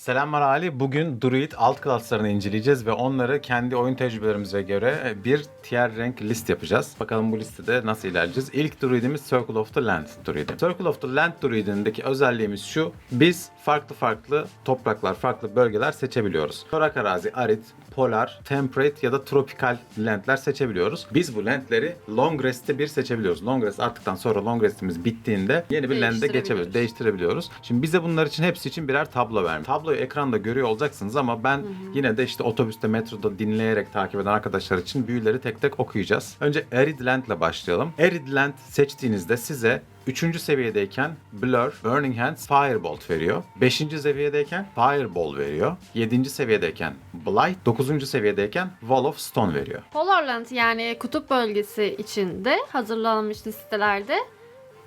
Selamlar Ali. Bugün Druid alt klaslarını inceleyeceğiz ve onları kendi oyun tecrübelerimize göre bir tier rank list yapacağız. Bakalım bu listede nasıl ilerleyeceğiz. İlk Druid'imiz Circle of the Land Druid'i. Circle of the Land Druid'indeki özelliğimiz şu. Biz farklı farklı topraklar, farklı bölgeler seçebiliyoruz. Çorak arazi, arit, polar, temperate ya da tropikal landler seçebiliyoruz. Biz bu landleri long rest'te bir seçebiliyoruz. Long rest arttıktan sonra long rest'imiz bittiğinde yeni bir land'e geçebiliriz. Değiştirebiliyoruz. Şimdi bize bunlar için hepsi için birer tablo vermiş. Tabloyu ekranda görüyor olacaksınız ama ben yine de işte otobüste, metroda dinleyerek takip eden arkadaşlar için büyüleri tek tek okuyacağız. Önce Arid Land ile başlayalım. Arid Land seçtiğinizde size 3. seviyedeyken Blur, Burning Hands, Firebolt veriyor. 5. seviyedeyken Fireball veriyor. 7. seviyedeyken Blight, 9. seviyedeyken Wall of Stone veriyor. Polarland yani kutup bölgesi içinde hazırlanmış listelerde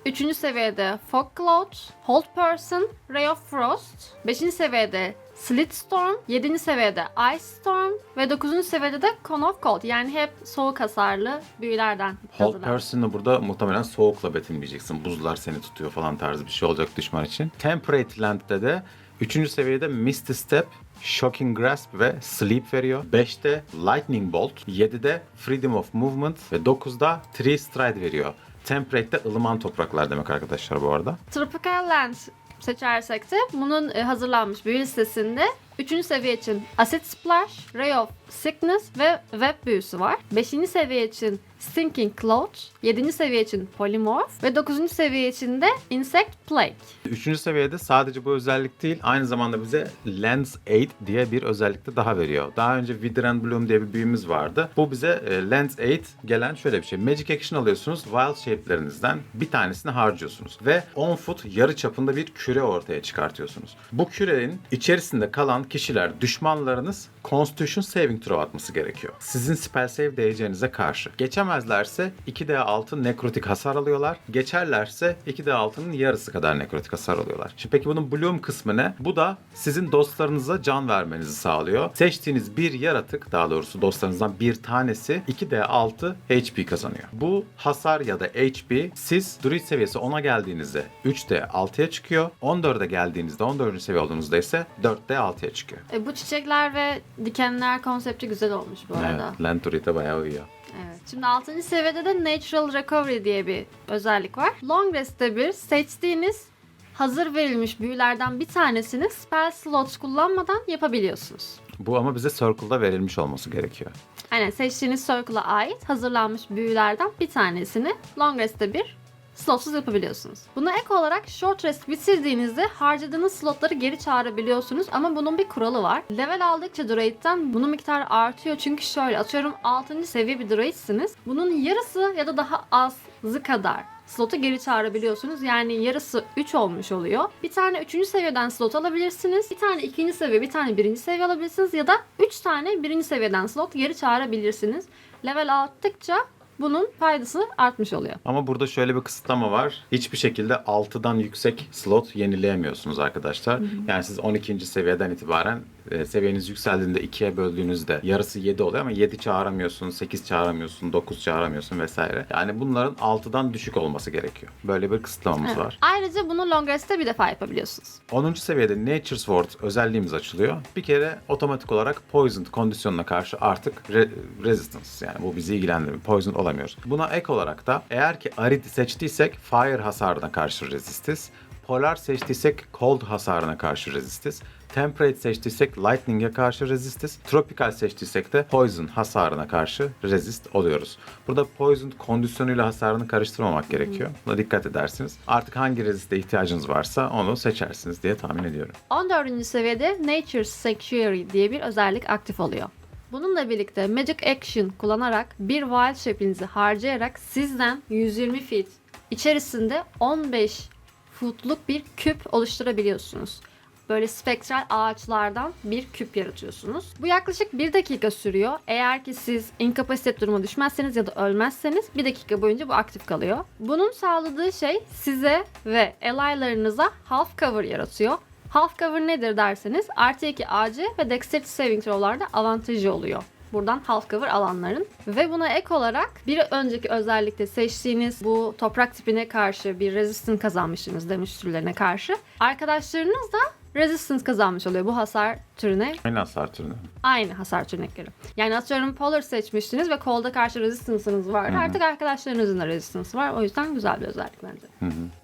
3. seviyede Fog Cloud, Hold Person, Ray of Frost, 5. seviyede Slit Storm, 7. seviyede Ice Storm ve 9. seviyede de Cone of Cold yani hep soğuk hasarlı büyülerden Hold person'ı burada muhtemelen soğukla betimleyeceksin. Buzlar seni tutuyor falan tarzı bir şey olacak düşman için. Temperate Land'de de 3. seviyede Misty Step, Shocking Grasp ve Sleep veriyor. 5'te Lightning Bolt, 7'de Freedom of Movement ve 9'da Tree Stride veriyor. Temperate'de ılıman topraklar demek arkadaşlar bu arada. Tropical Land seçersek de bunun e, hazırlanmış büyü listesinde 3. seviye için Acid Splash, Ray of Sickness ve Web büyüsü var. 5. seviye için Stinking Cloud, 7. seviye için Polymorph ve 9. seviye için de Insect Plague. Üçüncü seviyede sadece bu özellik değil, aynı zamanda bize Lens 8 diye bir özellik de daha veriyor. Daha önce Wither and Bloom diye bir büyümüz vardı. Bu bize e, Lens 8 gelen şöyle bir şey. Magic Action alıyorsunuz, Wild Shape'lerinizden bir tanesini harcıyorsunuz. Ve 10 foot yarı çapında bir küre ortaya çıkartıyorsunuz. Bu kürenin içerisinde kalan kişiler, düşmanlarınız Constitution Saving Throw atması gerekiyor. Sizin spell save değeceğinize karşı. Geçemezlerse 2d6 nekrotik hasar alıyorlar. Geçerlerse 2d6'nın yarısı kadar nekrotik hasar alıyorlar. Şimdi peki bunun bloom kısmı ne? Bu da sizin dostlarınıza can vermenizi sağlıyor. Seçtiğiniz bir yaratık, daha doğrusu dostlarınızdan bir tanesi 2d6 HP kazanıyor. Bu hasar ya da HP siz druid seviyesi 10'a geldiğinizde 3d 6'ya çıkıyor. 14'e geldiğinizde 14. seviye olduğunuzda ise 4d 6'ya çıkıyor. E, bu çiçekler ve dikenler konsepti güzel olmuş bu arada. Evet, Land Druid'e bayağı uyuyor. Evet. Şimdi 6. seviyede de Natural Recovery diye bir özellik var. Long Rest'te bir seçtiğiniz hazır verilmiş büyülerden bir tanesini spell slots kullanmadan yapabiliyorsunuz. Bu ama bize Circle'da verilmiş olması gerekiyor. Aynen seçtiğiniz circle'a ait hazırlanmış büyülerden bir tanesini Long Rest'te bir slotsuz yapabiliyorsunuz. Buna ek olarak Short Rest bitirdiğinizde harcadığınız slotları geri çağırabiliyorsunuz ama bunun bir kuralı var. Level aldıkça Druid'den bunun miktarı artıyor çünkü şöyle atıyorum 6. seviye bir Druid'siniz. Bunun yarısı ya da daha azı kadar slotu geri çağırabiliyorsunuz. Yani yarısı 3 olmuş oluyor. Bir tane 3. seviyeden slot alabilirsiniz. Bir tane 2. seviye, bir tane 1. seviye alabilirsiniz. Ya da 3 tane 1. seviyeden slot geri çağırabilirsiniz. Level arttıkça bunun faydası artmış oluyor. Ama burada şöyle bir kısıtlama var. Hiçbir şekilde 6'dan yüksek slot yenileyemiyorsunuz arkadaşlar. Yani siz 12. seviyeden itibaren e, seviyeniz yükseldiğinde 2'ye böldüğünüzde yarısı 7 oluyor ama 7 çağıramıyorsun, 8 çağıramıyorsun, 9 çağıramıyorsun vesaire. Yani bunların 6'dan düşük olması gerekiyor. Böyle bir kısıtlamamız Evet. var. Ayrıca bunu long rest'te bir defa yapabiliyorsunuz. 10. seviyede Nature Sword özelliğimiz açılıyor. Bir kere otomatik olarak Poisoned kondisyonuna karşı artık re- Resistance yani bu bizi ilgilendirmiyor. Poisoned olamıyoruz. Buna ek olarak da eğer ki Arid seçtiysek Fire hasarına karşı Resistiz. Polar seçtiysek Cold hasarına karşı Resistiz. Temperate seçtiysek Lightning'e karşı Resistiz. Tropical seçtiysek de Poison hasarına karşı Resist oluyoruz. Burada Poison kondisyonuyla hasarını karıştırmamak gerekiyor. Buna dikkat edersiniz. Artık hangi Resist'e ihtiyacınız varsa onu seçersiniz diye tahmin ediyorum. 14. seviyede Nature Sanctuary diye bir özellik aktif oluyor. Bununla birlikte Magic Action kullanarak bir Wild Shape'inizi harcayarak sizden 120 feet içerisinde 15 footluk bir küp oluşturabiliyorsunuz. Böyle spektral ağaçlardan bir küp yaratıyorsunuz. Bu yaklaşık 1 dakika sürüyor. Eğer ki siz incapacitated duruma düşmezseniz ya da ölmezseniz 1 dakika boyunca bu aktif kalıyor. Bunun sağladığı şey size ve ally'larınıza half cover yaratıyor. Half cover nedir derseniz artı 2 AC ve Dexterity Saving Throw'larda avantajı oluyor. Buradan half cover alanların. Ve buna ek olarak bir önceki özellikle seçtiğiniz bu toprak tipine karşı bir resistance kazanmışsınız demiş türlerine karşı. Arkadaşlarınız da resistance kazanmış oluyor bu hasar türüne. Aynı hasar türünü. Aynı hasar tırnakları. Yani atıyorum Polar seçmiştiniz ve Cold'a karşı resistance'ınız vardı. Artık arkadaşlarınızın da resistance var. O yüzden güzel bir özellik bence.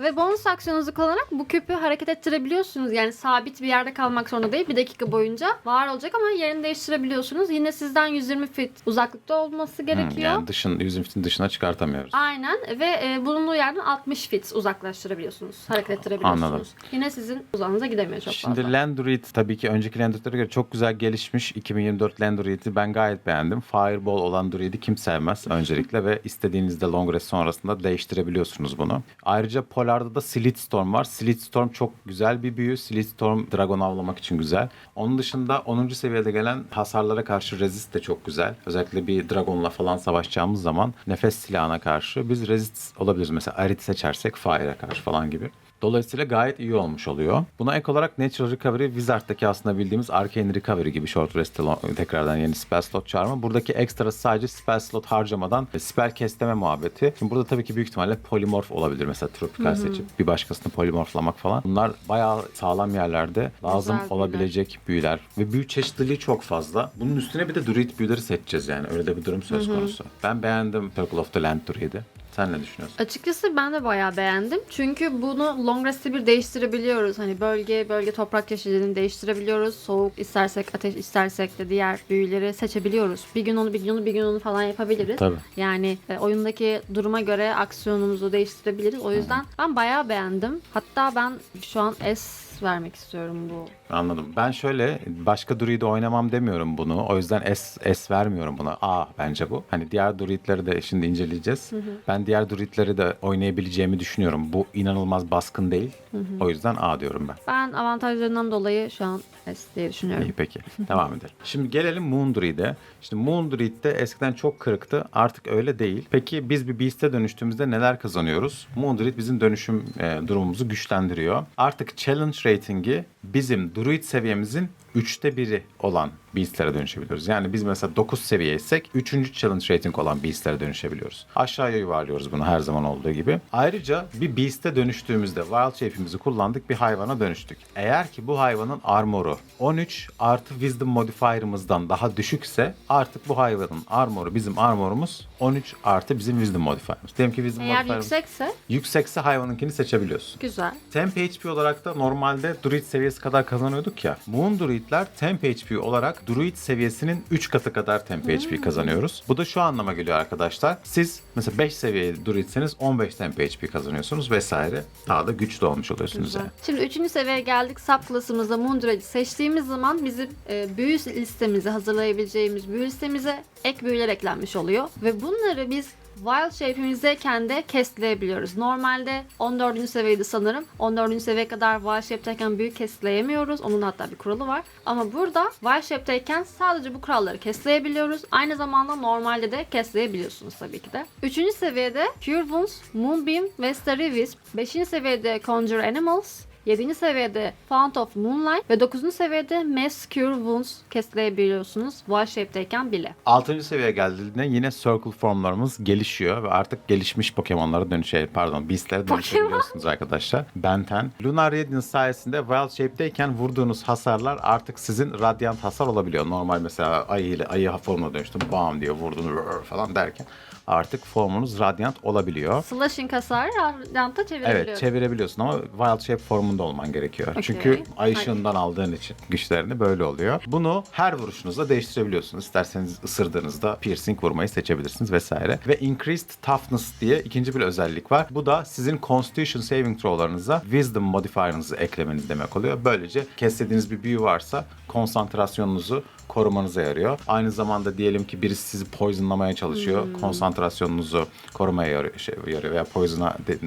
Ve bonus aksiyonunuzu kullanarak bu küpü hareket ettirebiliyorsunuz. Yani sabit bir yerde kalmak zorunda değil. Bir dakika boyunca var olacak ama yerini değiştirebiliyorsunuz. Yine sizden 120 fit uzaklıkta olması Hı, gerekiyor. yani dışın, yüzün fitin dışına çıkartamıyoruz. Aynen ve e, bulunduğu yerden 60 fit uzaklaştırabiliyorsunuz. Hareket ettirebiliyorsunuz. Anladım. Yine sizin uzağınıza gidemiyor çok Şimdi. Landroid tabii ki önceki Landroid'lere göre çok güzel gelişmiş. 2024 Landroid'i ben gayet beğendim. Fireball olan Druid'i kim sevmez öncelikle ve istediğinizde long rest sonrasında değiştirebiliyorsunuz bunu. Ayrıca Polar'da da Slit Storm var. Slit Storm çok güzel bir büyü. Slit Storm dragon avlamak için güzel. Onun dışında 10. seviyede gelen hasarlara karşı resist de çok güzel. Özellikle bir dragonla falan savaşacağımız zaman nefes silahına karşı biz resist olabiliriz. Mesela Arit seçersek Fire'a karşı falan gibi. Dolayısıyla gayet iyi olmuş oluyor. Buna ek olarak Natural Recovery Wizard'daki aslında bildiğimiz Arcane Recovery gibi Short Rest'te lo- tekrardan yeni spell slot çağırma. Buradaki ekstrası sadece spell slot harcamadan e, spell kestleme muhabbeti. Şimdi burada tabii ki büyük ihtimalle polimorf olabilir. Mesela Tropical seçip bir başkasını polimorflamak falan. Bunlar bayağı sağlam yerlerde lazım büyüler. olabilecek büyüler. Ve büyü çeşitliliği çok fazla. Bunun üstüne bir de Druid büyüleri seçeceğiz yani. Öyle de bir durum söz konusu. Ben beğendim Circle of the Land Druid'i. Sen ne düşünüyorsun? Açıkçası ben de bayağı beğendim. Çünkü bunu long rest'te bir değiştirebiliyoruz. Hani bölge bölge toprak çeşidini değiştirebiliyoruz. Soğuk istersek, ateş istersek de diğer büyüleri seçebiliyoruz. Bir gün onu, bir gün onu, bir gün onu falan yapabiliriz. Tabii. Yani e, oyundaki duruma göre aksiyonumuzu değiştirebiliriz. O yüzden ben bayağı beğendim. Hatta ben şu an S vermek istiyorum bu Anladım. Ben şöyle başka druid'i oynamam demiyorum bunu. O yüzden S, S vermiyorum buna. A bence bu. Hani diğer druidleri de şimdi inceleyeceğiz. Ben diğer druidleri de oynayabileceğimi düşünüyorum. Bu inanılmaz baskın değil. O yüzden A diyorum ben. Ben avantajlarından dolayı şu an S diye düşünüyorum. İyi peki. Devam edelim. Şimdi gelelim Moon Druid'e. Şimdi Moon Druid de eskiden çok kırıktı. Artık öyle değil. Peki biz bir Beast'e dönüştüğümüzde neler kazanıyoruz? Moon Druid bizim dönüşüm e, durumumuzu güçlendiriyor. Artık challenge ratingi bizim Druid seviyemizin üçte biri olan Beast'lere dönüşebiliyoruz. Yani biz mesela 9 seviyeysek 3. challenge rating olan Beast'lere dönüşebiliyoruz. Aşağıya yuvarlıyoruz bunu her zaman olduğu gibi. Ayrıca bir Beast'e dönüştüğümüzde Wild Shape'imizi kullandık bir hayvana dönüştük. Eğer ki bu hayvanın armoru 13 artı Wisdom modifier'ımızdan daha düşükse artık bu hayvanın armoru bizim armorumuz 13 artı bizim Wisdom modifier'ımız. Diyelim ki Wisdom Eğer modifier'ımız yüksekse yüksekse hayvanınkini seçebiliyorsun. güzel. Temp HP olarak da normalde Druid seviyesi kadar kazanıyorduk ya. Moon Druid'ler Temp HP olarak Druid seviyesinin 3 katı kadar Temp HP kazanıyoruz. Bu da şu anlama geliyor arkadaşlar. Siz mesela 5 seviye Druid'seniz 15 Temp HP kazanıyorsunuz vesaire. Daha da güçlü olmuş oluyorsunuz Güzel. yani. Şimdi üçüncü seviyeye geldik. Subclass'ımızda Moondrag'i seçtiğimiz zaman bizim e, büyü listemize hazırlayabileceğimiz büyü listemize ek büyüler eklenmiş oluyor. Ve bunları biz Wild Shape'imizdeyken de kestleyebiliyoruz. Normalde 14. seviyede sanırım. 14. seviyeye kadar Wild Shape'teyken büyü kestleyemiyoruz. Onun hatta bir kuralı var. Ama burada Wild Shape'teyken sadece bu kuralları kestleyebiliyoruz. Aynı zamanda normalde de kestleyebiliyorsunuz tabii ki de. 3. seviyede Cure Wounds, Moonbeam ve Starry Wisp. 5. seviyede Conjure Animals. 7. seviyede Fount of Moonlight ve 9. seviyede Mass Cure Wounds kestleyebiliyorsunuz Wild Shape'deyken bile. 6. seviyeye geldiğinde yine Circle formlarımız gelişiyor ve artık gelişmiş Pokemon'lara dönüşe, pardon Beast'lere dönüşebiliyorsunuz arkadaşlar. Benten. Lunar Radiance sayesinde Wild Shape'deyken vurduğunuz hasarlar artık sizin Radiant hasar olabiliyor. Normal mesela ayı ile ayı formuna dönüştüm bam diye vurdun rrr falan derken artık formunuz Radiant olabiliyor. Slashing hasarı Radiant'a çevirebiliyoruz. Evet çevirebiliyorsun ama Wild Shape formunda olman gerekiyor. Okey. Çünkü ay ışığından aldığın için güçlerini böyle oluyor. Bunu her vuruşunuzda değiştirebiliyorsunuz. İsterseniz ısırdığınızda piercing vurmayı seçebilirsiniz vesaire. Ve Increased Toughness diye ikinci bir özellik var. Bu da sizin Constitution Saving Throw'larınıza Wisdom modifier'ınızı eklemeniz demek oluyor. Böylece kestiğiniz bir büyü varsa konsantrasyonunuzu korumanıza yarıyor. Aynı zamanda diyelim ki birisi sizi poisonlamaya çalışıyor. Hmm. Konsantrasyonunuzu korumaya yarıyor, şey, yarıyor veya poison'a de-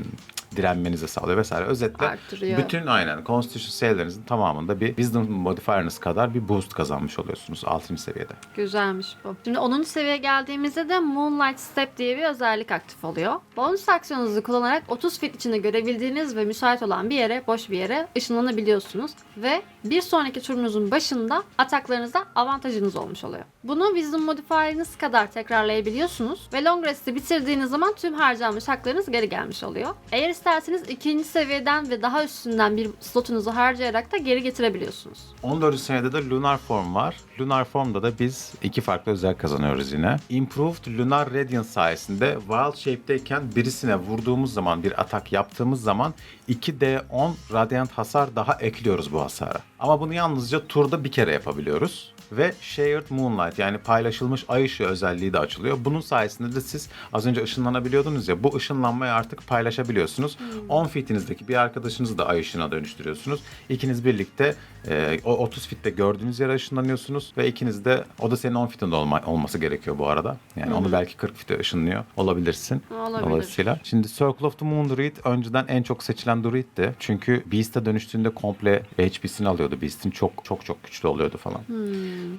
direnmenizi sağlıyor vesaire. Özetle Arttırıyor. bütün aynen Constitution save'lerinizin tamamında bir Wisdom modifier'ınız kadar bir boost kazanmış oluyorsunuz 6. seviyede. Güzelmiş bu. Şimdi 10. seviyeye geldiğimizde de Moonlight Step diye bir özellik aktif oluyor. Bonus aksiyonunuzu kullanarak 30 feet içinde görebildiğiniz ve müsait olan bir yere, boş bir yere ışınlanabiliyorsunuz. Ve bir sonraki turunuzun başında ataklarınızda avantaj avantajınız olmuş oluyor. Bunu Wisdom modifier'iniz kadar tekrarlayabiliyorsunuz ve Long Rest'i bitirdiğiniz zaman tüm harcanmış haklarınız geri gelmiş oluyor. Eğer isterseniz ikinci seviyeden ve daha üstünden bir slotunuzu harcayarak da geri getirebiliyorsunuz. 14. senede de Lunar Form var. Lunar Form'da da biz iki farklı özel kazanıyoruz yine. Improved Lunar Radiance sayesinde Wild Shape'deyken birisine vurduğumuz zaman, bir atak yaptığımız zaman 2d10 Radiant hasar daha ekliyoruz bu hasara. Ama bunu yalnızca turda bir kere yapabiliyoruz. Ve Shared Moonlight yani paylaşılmış ay ışığı özelliği de açılıyor. Bunun sayesinde de siz az önce ışınlanabiliyordunuz ya bu ışınlanmayı artık paylaşabiliyorsunuz. 10 fitinizdeki bir arkadaşınızı da ay ışığına dönüştürüyorsunuz. İkiniz birlikte e, o 30 fitte gördüğünüz yere ışınlanıyorsunuz ve ikiniz de o da senin 10 fitinde olma, olması gerekiyor bu arada. Yani onu belki 40 fitte ışınlıyor olabilirsin. Olabilir. Dolayısıyla. Şimdi Circle of the Moon Druid önceden en çok seçilen Druid'ti. Çünkü Beast'e dönüştüğünde komple HP'sini alıyordu. Beast'in çok çok çok güçlü oluyordu falan.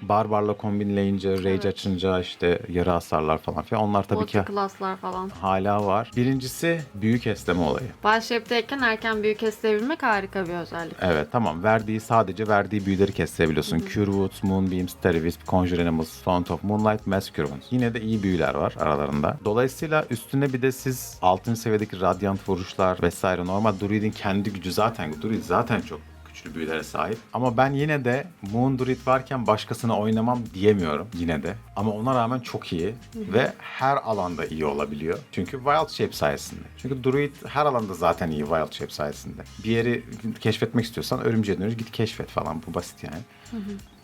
Barbarla kombinleyince, Rage Evet. açınca işte yarı hasarlar falan filan. Onlar tabii ki Multi-class'lar falan. hala var. Birincisi büyük esneme olayı. Shape'deyken erken büyük kestirebilmek harika bir özellik. Evet tamam verdiği sadece verdiği büyüleri kestirebiliyorsun. Cure Wounds, Moonbeam, Starry Wisp, Conjure Animals, Font of Moonlight, Mass Cure Wounds. Yine de iyi büyüler var aralarında. Dolayısıyla üstüne bir de siz 6. seviyedeki Radiant vuruşlar vesaire normal Druid'in kendi gücü zaten Druid zaten çok güçlü büyülere sahip. Ama ben yine de Moon Druid varken başkasını oynamam diyemiyorum yine de. Ama ona rağmen çok iyi ve her alanda iyi olabiliyor. Çünkü Wild Shape sayesinde. Çünkü Druid her alanda zaten iyi Wild Shape sayesinde. Bir yeri keşfetmek istiyorsan örümceğe dönüş git keşfet falan bu basit yani.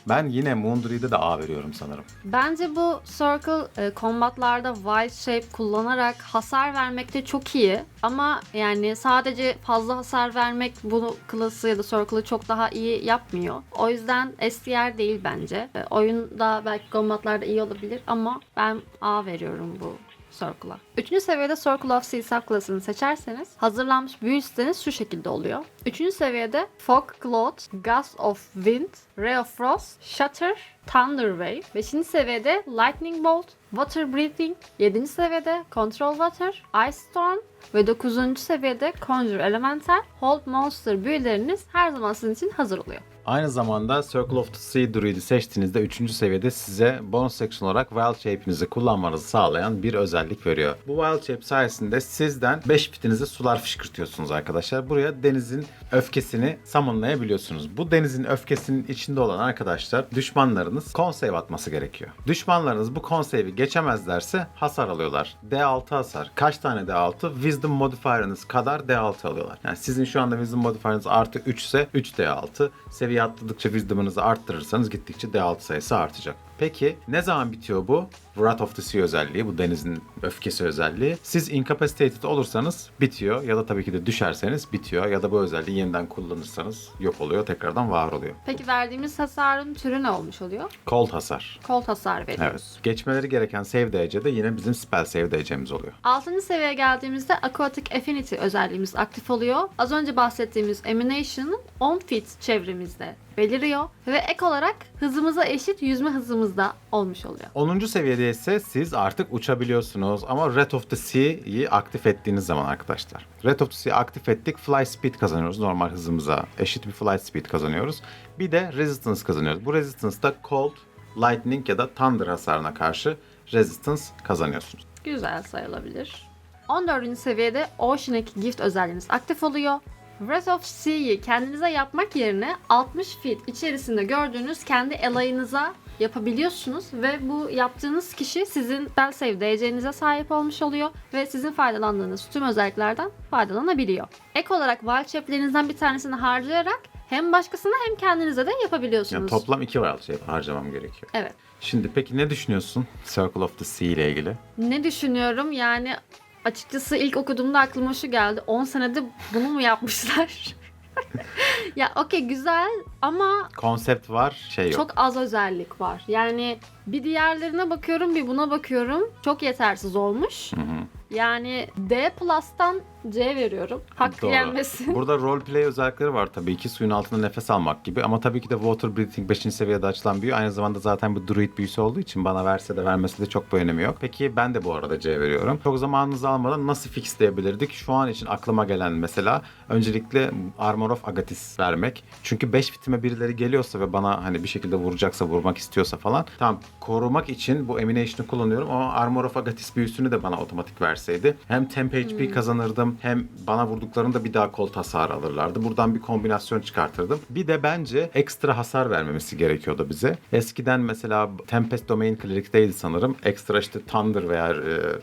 Ben yine Moon Druid'e de A veriyorum sanırım. Bence bu Circle e, kombatlarda Wild Shape kullanarak hasar vermekte çok iyi. Ama yani sadece fazla hasar vermek bu klası ya da Circle'ı çok daha iyi yapmıyor. O yüzden STR değil bence. E, oyunda belki kombatlarda iyi olabilir ama ben A veriyorum bu Circle'a. Üçüncü seviyede Circle of Sea subclass'ını seçerseniz hazırlanmış büyü listeniz şu şekilde oluyor. Üçüncü seviyede Fog Cloud, Gust of Wind, Ray of Frost, Shatter, Thunder Wave. Beşinci seviyede Lightning Bolt, Water Breathing. Yedinci seviyede Control Water, Ice Storm ve 9. seviyede Conjure Elemental, Hold Monster büyüleriniz her zaman sizin için hazır oluyor. Aynı zamanda Circle of the Sea Druid'i seçtiğinizde 3. seviyede size bonus section olarak Wild Shape'inizi kullanmanızı sağlayan bir özellik veriyor. Bu Wild Shape sayesinde sizden 5 fitinize sular fışkırtıyorsunuz arkadaşlar. Buraya denizin öfkesini summonlayabiliyorsunuz. Bu denizin öfkesinin içinde olan arkadaşlar düşmanlarınız konsave atması gerekiyor. Düşmanlarınız bu konsave'i geçemezlerse hasar alıyorlar. D6 hasar. Kaç tane D6? Wisdom modifier'ınız kadar D6 alıyorlar. Yani sizin şu anda Wisdom modifier'ınız artı 3 ise 3 D6. Seviye atladıkça Wisdom'ınızı arttırırsanız gittikçe D6 sayısı artacak. Peki ne zaman bitiyor bu? Wrath of the Sea özelliği, bu denizin öfkesi özelliği. Siz incapacitated olursanız bitiyor ya da tabii ki de düşerseniz bitiyor ya da bu özelliği yeniden kullanırsanız yok oluyor, tekrardan var oluyor. Peki verdiğimiz hasarın türü ne olmuş oluyor? Cold hasar. Cold hasar veriyoruz. Evet. Geçmeleri gereken save DC de yine bizim spell save DC'miz oluyor. 6. seviyeye geldiğimizde Aquatic Affinity özelliğimiz aktif oluyor. Az önce bahsettiğimiz Emanation 10 feet çevremizde beliriyor ve ek olarak hızımıza eşit yüzme hızımızda olmuş oluyor. 10. seviyede ise siz artık uçabiliyorsunuz ama Red of the Sea'yi aktif ettiğiniz zaman arkadaşlar. Red of the Sea'yi aktif ettik. Fly speed kazanıyoruz normal hızımıza. Eşit bir fly speed kazanıyoruz. Bir de resistance kazanıyoruz. Bu resistance da cold, lightning ya da thunder hasarına karşı resistance kazanıyorsunuz. Güzel sayılabilir. 14. seviyede Oceanic Gift özelliğiniz aktif oluyor. Breath of Sea'yi kendinize yapmak yerine 60 feet içerisinde gördüğünüz kendi alayınıza yapabiliyorsunuz ve bu yaptığınız kişi sizin spell save DC'nize sahip olmuş oluyor ve sizin faydalandığınız tüm özelliklerden faydalanabiliyor. Ek olarak wild chap'lerinizden bir tanesini harcayarak hem başkasına hem kendinize de yapabiliyorsunuz. Yani toplam iki wild şey harcamam gerekiyor. Evet. Şimdi peki ne düşünüyorsun Circle of the Sea ile ilgili? Ne düşünüyorum? Yani açıkçası ilk okuduğumda aklıma şu geldi. 10 senede bunu mu yapmışlar? ya okey güzel ama Konsept var, şey yok. çok az özellik var. Yani bir diğerlerine bakıyorum bir buna bakıyorum. Çok yetersiz olmuş. Hı hı. Yani D Plus'tan C veriyorum. Hakkı Doğru. yenmesin. Burada roleplay özellikleri var tabii ki. Suyun altında nefes almak gibi. Ama tabii ki de water breathing 5. seviyede açılan büyü. Aynı zamanda zaten bu druid büyüsü olduğu için bana verse de vermesi de çok bir önemi yok. Peki ben de bu arada C veriyorum. Çok zamanınızı almadan nasıl fixleyebilirdik? Şu an için aklıma gelen mesela öncelikle Armor of Agathis vermek. Çünkü 5 fitime birileri geliyorsa ve bana hani bir şekilde vuracaksa, vurmak istiyorsa falan. Tamam korumak için bu Emination'ı kullanıyorum ama Armor of Agathis büyüsünü de bana otomatik verseydi. Hem temp HP kazanırdım hem bana vurduklarında bir daha kolt hasar alırlardı. Buradan bir kombinasyon çıkartırdım. Bir de bence ekstra hasar vermemesi gerekiyordu bize. Eskiden mesela Tempest Domain Cleric'teydi sanırım. Ekstra işte Thunder veya e,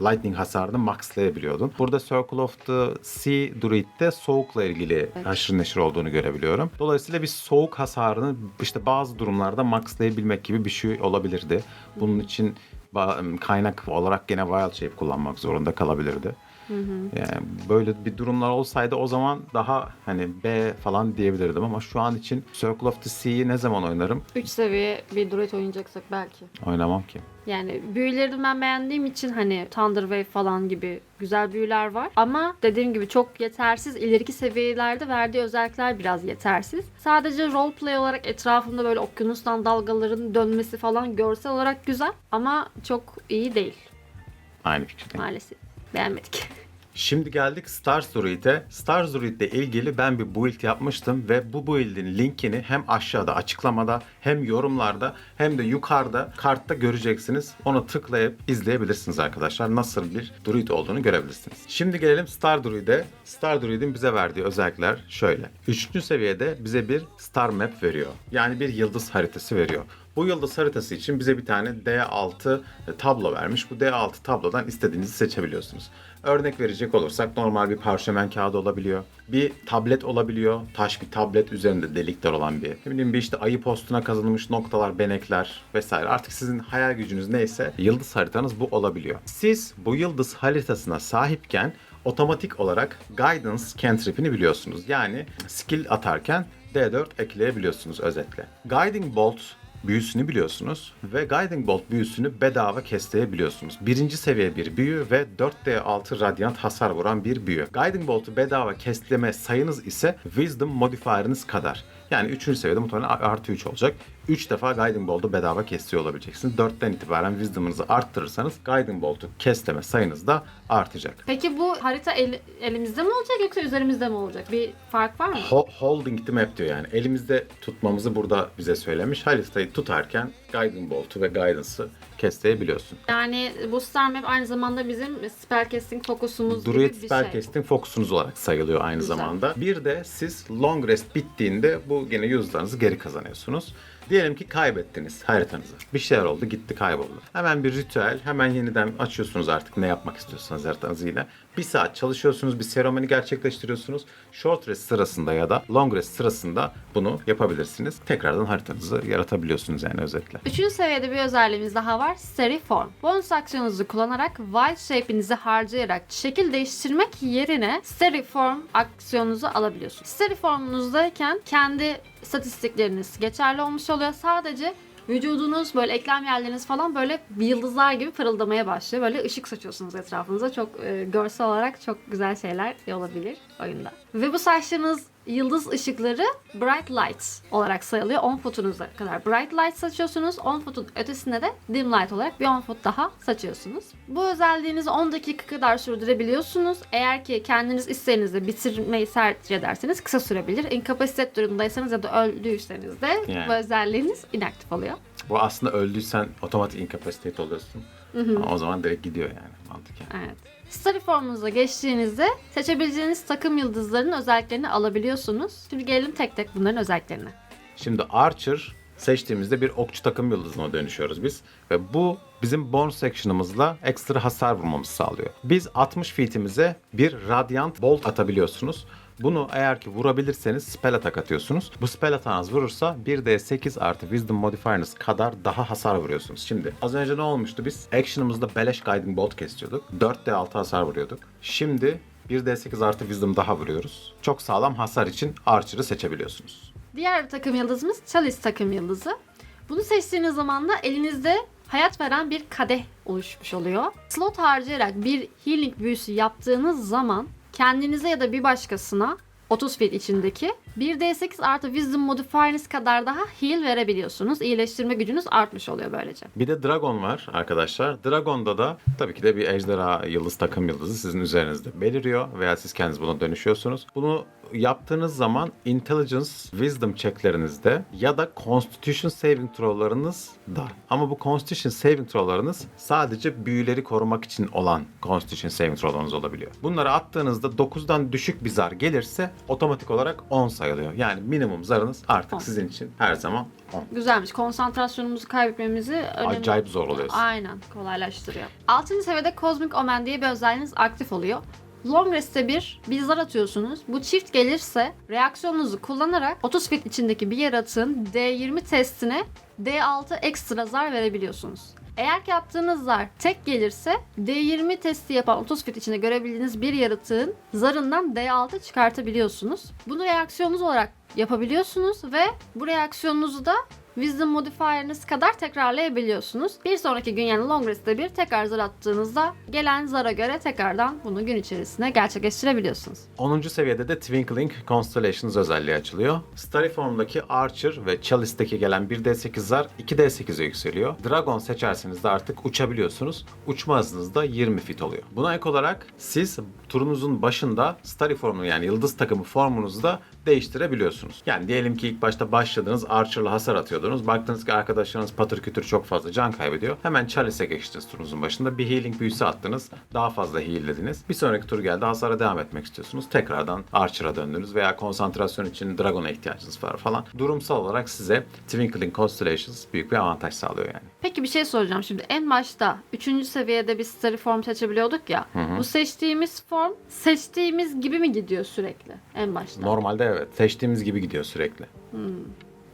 Lightning hasarını maxlayabiliyordun. Burada Circle of the Sea Druid'de soğukla ilgili haşır neşir olduğunu görebiliyorum. Dolayısıyla bir soğuk hasarını işte bazı durumlarda maxlayabilmek gibi bir şey olabilirdi. Bunun için kaynak olarak gene Wild Shape kullanmak zorunda kalabilirdi. Yani böyle bir durumlar olsaydı o zaman daha hani B falan diyebilirdim ama şu an için Circle of the Sea'yi ne zaman oynarım? 3 seviye bir druid oynayacaksak belki. Oynamam ki. Yani büyüleri ben beğendiğim için hani Thunder Wave falan gibi güzel büyüler var. Ama dediğim gibi çok yetersiz. İleriki seviyelerde verdiği özellikler biraz yetersiz. Sadece roleplay olarak etrafımda böyle okyanustan dalgaların dönmesi falan görsel olarak güzel. Ama çok iyi değil Aynı fikirdeyim. maalesef. Beğenmedik. Şimdi geldik. Stars Druid'le ilgili ben bir build yapmıştım ve bu build'in linkini hem aşağıda açıklamada hem yorumlarda hem de yukarıda kartta göreceksiniz. Onu tıklayıp izleyebilirsiniz arkadaşlar. Nasıl bir druid olduğunu görebilirsiniz. Şimdi gelelim Star Druid'e. Star Druid'in bize verdiği özellikler şöyle. Üçüncü seviyede bize bir Star Map veriyor. Yani bir yıldız haritası veriyor. Bu yıldız haritası için bize bir tane D6 tablo vermiş. Bu D6 tablodan istediğinizi seçebiliyorsunuz. Örnek verecek olursak normal bir parşömen kağıdı olabiliyor. Bir tablet olabiliyor. Taş bir tablet üzerinde delikler olan bir. Ne bileyim bir işte ayı postuna kazanılmış noktalar, benekler vesaire. Artık sizin hayal gücünüz neyse yıldız haritanız bu olabiliyor. Siz bu yıldız haritasına sahipken otomatik olarak guidance cantrip'ini biliyorsunuz. Yani skill atarken D4 ekleyebiliyorsunuz özetle. Guiding Bolt büyüsünü biliyorsunuz ve Guiding Bolt büyüsünü bedava kesteyebiliyorsunuz. Birinci seviye bir büyü ve 4D6 radyant hasar vuran bir büyü. Guiding Bolt'u bedava kestleme sayınız ise Wisdom modifier'ınız kadar. Yani 3. seviyede muhtemelen artı 3 olacak. 3 defa Guiding Bolt'u bedava kesiyor olabileceksiniz. 4'ten itibaren Wisdom'ınızı arttırırsanız Guiding Bolt'u kestleme sayınız da artacak. Peki bu harita el- elimizde mi olacak yoksa üzerimizde mi olacak? Bir fark var mı? Ho- holding the map diyor yani. Elimizde tutmamızı burada bize söylemiş. Haritayı tutarken Guiding Bolt'u ve Guidance'ı kesteyebiliyorsun. Yani bu Star Map aynı zamanda bizim spellcasting fokusumuz Druid gibi bir şey. Spellcasting fokusunuz olarak sayılıyor aynı Güzel. zamanda. Bir de siz long rest bittiğinde bu gene yüzlerinizi geri kazanıyorsunuz. Diyelim ki kaybettiniz haritanızı. Bir şeyler oldu gitti kayboldu. Hemen bir ritüel hemen yeniden açıyorsunuz artık ne yapmak istiyorsanız haritanızıyla. Bir saat çalışıyorsunuz bir seremoni gerçekleştiriyorsunuz. Short rest sırasında ya da long rest sırasında bunu yapabilirsiniz. Tekrardan haritanızı yaratabiliyorsunuz yani özetle. Üçüncü seviyede bir özelliğimiz daha var. Seri Form. Bonus aksiyonunuzu kullanarak Wild Shape'inizi harcayarak şekil değiştirmek yerine Seri Form aksiyonunuzu alabiliyorsunuz. Seri Form'unuzdayken kendi statistikleriniz geçerli olmuş oluyor. Sadece vücudunuz böyle eklem yerleriniz falan böyle yıldızlar gibi parıldamaya başlıyor. Böyle ışık saçıyorsunuz etrafınıza. Çok e, görsel olarak çok güzel şeyler olabilir oyunda. Ve bu saçtığınız yıldız ışıkları bright lights olarak sayılıyor. 10 futunuza kadar bright light saçıyorsunuz. 10 futun ötesinde de dim light olarak bir 10 fut daha saçıyorsunuz. Bu özelliğinizi 10 dakika kadar sürdürebiliyorsunuz. Eğer ki kendiniz isteğinizle bitirmeyi tercih ederseniz kısa sürebilir. Incapacitated durumdaysanız ya da öldüyseniz de Yani. bu özelliğiniz inaktif oluyor. Bu aslında öldüysen otomatik incapacitate oluyorsun. Ama o zaman direkt gidiyor yani mantıken. Evet. Study formunuza geçtiğinizde seçebileceğiniz takım yıldızlarının özelliklerini alabiliyorsunuz. Şimdi gelelim tek tek bunların özelliklerine. Şimdi Archer seçtiğimizde bir okçu takım yıldızına dönüşüyoruz biz. Ve bu bizim bonus section'ımızla ekstra hasar vurmamızı sağlıyor. Biz 60 feet'imize bir Radiant Bolt atabiliyorsunuz. Bunu eğer ki vurabilirseniz spell atak atıyorsunuz. Bu spell atağınız vurursa 1d8 artı wisdom modifier'ınız kadar daha hasar vuruyorsunuz. Şimdi az önce ne olmuştu biz? Action'ımızda beleş guiding bolt kesiyorduk. 4d6 hasar vuruyorduk. Şimdi 1d8 artı wisdom daha vuruyoruz. Çok sağlam hasar için Archer'ı seçebiliyorsunuz. Diğer takım yıldızımız Chalice takım yıldızı. Bunu seçtiğiniz zaman da elinizde hayat veren bir kadeh oluşmuş oluyor. Slot harcayarak bir healing büyüsü yaptığınız zaman kendinize ya da bir başkasına 30 feet içindeki 1d8 artı wisdom modifier'iniz kadar daha heal verebiliyorsunuz. İyileştirme gücünüz artmış oluyor böylece. Bir de Dragon var arkadaşlar. Dragon'da da tabii ki de bir ejderha yıldız takım yıldızı sizin üzerinizde beliriyor veya siz kendiniz buna dönüşüyorsunuz. Bunu yaptığınız zaman intelligence, wisdom checklerinizde ya da constitution saving throw'larınız da. Ama bu constitution saving throw'larınız sadece büyüleri korumak için olan constitution saving throw'larınız olabiliyor. Bunları attığınızda 9'dan düşük bir zar gelirse otomatik olarak 10 sayılıyor. Yani minimum zarınız artık 10. sizin için her zaman 10. Güzelmiş. Konsantrasyonumuzu kaybetmemizi önemli. Acayip zor oluyor. Aynen kolaylaştırıyor. 6. seviyede Cosmic Omen diye bir özelliğiniz aktif oluyor. Long Rest'e bir, bir zar atıyorsunuz. Bu çift gelirse reaksiyonunuzu kullanarak 30 feet içindeki bir yaratığın D20 testine D6 ekstra zar verebiliyorsunuz. Eğer ki attığınız zar tek gelirse D20 testi yapan 30 feet içinde görebildiğiniz bir yaratığın zarından D6 çıkartabiliyorsunuz. Bunu reaksiyonunuz olarak yapabiliyorsunuz ve bu reaksiyonunuzu da Wisdom modifier'ınız kadar tekrarlayabiliyorsunuz. Bir sonraki gün yani long rest'te bir tekrar zar attığınızda gelen zara göre tekrardan bunu gün içerisinde gerçekleştirebiliyorsunuz. 10. seviyede de Twinkling Constellations özelliği açılıyor. Starry Form'daki Archer ve Chalice'deki gelen 1d8 zar 2d8'e yükseliyor. Dragon seçerseniz de artık uçabiliyorsunuz. Uçma hızınız da 20 fit oluyor. Buna ek olarak siz turunuzun başında Starry Form'u yani yıldız takımı formunuzu da değiştirebiliyorsunuz. Yani diyelim ki ilk başta başladınız Archer'la hasar atıyordunuz. Baktınız ki arkadaşlarınız patır kütür çok fazla can kaybediyor. Hemen Chalice'e geçtiniz turunuzun başında. Bir healing büyüsü attınız. Daha fazla heal'lediniz. Bir sonraki tur geldi hasara devam etmek istiyorsunuz. Tekrardan Archer'a döndünüz veya konsantrasyon için Dragon'a ihtiyacınız var falan. Durumsal olarak size Twinkling Constellations büyük bir avantaj sağlıyor yani. Peki bir şey soracağım şimdi. En başta 3. seviyede bir starry form seçebiliyorduk ya. Bu seçtiğimiz form seçtiğimiz gibi mi gidiyor sürekli en başta? Normalde evet. Seçtiğimiz gibi gidiyor sürekli.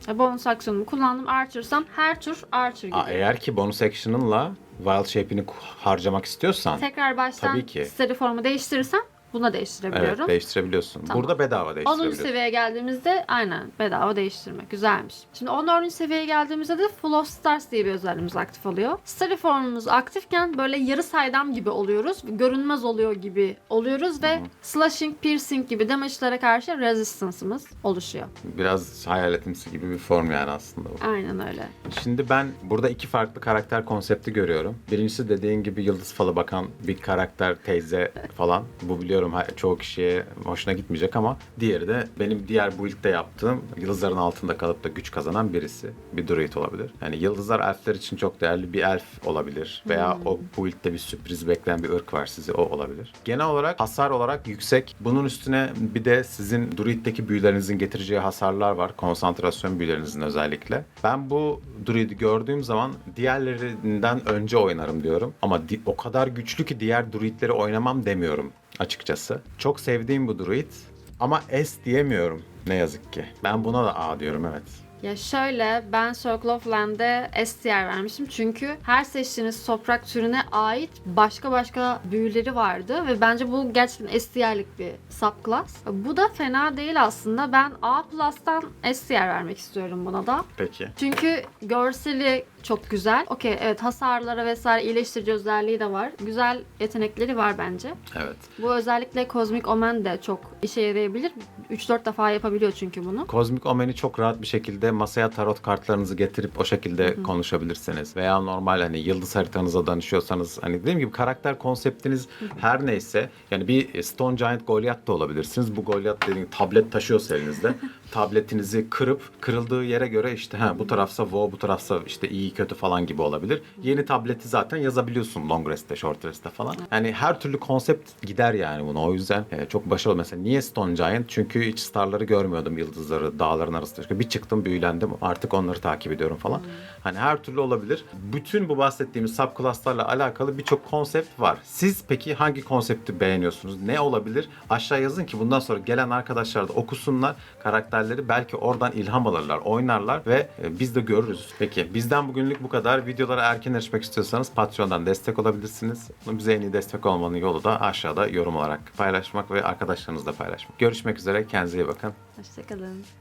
E, bonus aksiyonumu kullandım Archer'sam her tur Archer gidiyor. Aa, eğer ki bonus action'ınla Wild Shape'ini harcamak istiyorsan Tekrar baştan Tabii ki. starry formu değiştirirsem buna değiştirebiliyorum. evet değiştirebiliyorsun. Tamam. Burada bedava 10. değiştirebiliyorsun. seviyeye geldiğimizde aynen bedava değiştirmek. Güzelmiş. Şimdi 14. seviyeye geldiğimizde de Full of Stars diye bir özelliğimiz aktif oluyor. Starry formumuz aktifken böyle yarı saydam gibi oluyoruz. Görünmez oluyor gibi oluyoruz ve slashing, piercing gibi damage'lara karşı resistance'ımız oluşuyor. Biraz hayaletimsi gibi bir form yani aslında bu. Aynen öyle. Şimdi ben burada iki farklı karakter konsepti görüyorum. Birincisi dediğin gibi yıldız falı bakan bir karakter teyze falan. Bu biliyorum ha- çoğu kişiye hoşuna gitmeyecek ama diğeri de benim diğer build'de yaptığım yıldızların altında kalıp da güç kazanan birisi. Bir druid olabilir. Yani yıldızlar elfler için çok değerli bir elf olabilir. Veya o build'de bir sürpriz bekleyen bir ırk var sizi o olabilir. Genel olarak hasar olarak yüksek. Bunun üstüne bir de sizin druid'deki büyülerinizin getireceği hasarlar var. Konsantrasyon büyülerinizin özellikle. Ben bu druid'i gördüğüm zaman diğerlerinden önce oynarım diyorum. Ama o kadar güçlü ki diğer druidleri oynamam demiyorum açıkçası. Çok sevdiğim bu druid ama S diyemiyorum ne yazık ki. Ben buna da A diyorum evet. Ya şöyle ben Circle of Land'e S tier vermiştim çünkü her seçtiğiniz toprak türüne ait başka başka büyüleri vardı ve bence bu gerçekten S tier'lik bir subclass. Bu da fena değil aslında. Ben A Plus'tan S tier vermek istiyorum buna da. Peki. Çünkü görseli çok güzel. Okey evet hasarlara vesaire iyileştirici özelliği de var. Güzel yetenekleri var bence. Evet. Bu özellikle Cosmic Omen de çok işe yarayabilir. 3-4 defa yapabiliyor çünkü bunu. Kozmik Omen'i çok rahat bir şekilde masaya tarot kartlarınızı getirip o şekilde konuşabilirsiniz. Veya normal hani yıldız haritanıza danışıyorsanız hani dediğim gibi karakter konseptiniz her neyse yani bir Stone Giant Goliath da olabilirsiniz. Bu Goliath dediğim tablet taşıyorsa elinizde tabletinizi kırıp kırıldığı yere göre işte ha bu tarafsa WoW bu tarafsa işte iyi kötü falan gibi olabilir. Yeni tableti zaten yazabiliyorsun long rest'te, short rest'te falan. Yani her türlü konsept gider yani buna. O yüzden e, çok başarılı. Mesela niye Stone Giant? Çünkü hiç starları görmüyordum yıldızları dağların arasında. Bir çıktım büyülendim artık onları takip ediyorum falan. Hani her türlü olabilir. Bütün bu bahsettiğimiz subclasslarla alakalı birçok konsept var. Siz peki hangi konsepti beğeniyorsunuz? Ne olabilir? Aşağı yazın ki bundan sonra gelen arkadaşlar da okusunlar karakterleri. Belki oradan ilham alırlar, oynarlar ve e, biz de görürüz. Peki bizden bugünlük bu kadar. Videolara erken erişmek istiyorsanız Patreon'dan destek olabilirsiniz. Bize en iyi destek olmanın yolu da aşağıda yorum olarak paylaşmak ve arkadaşlarınızla paylaşmak. Görüşmek üzere. Kendinize iyi bakın. Hoşçakalın.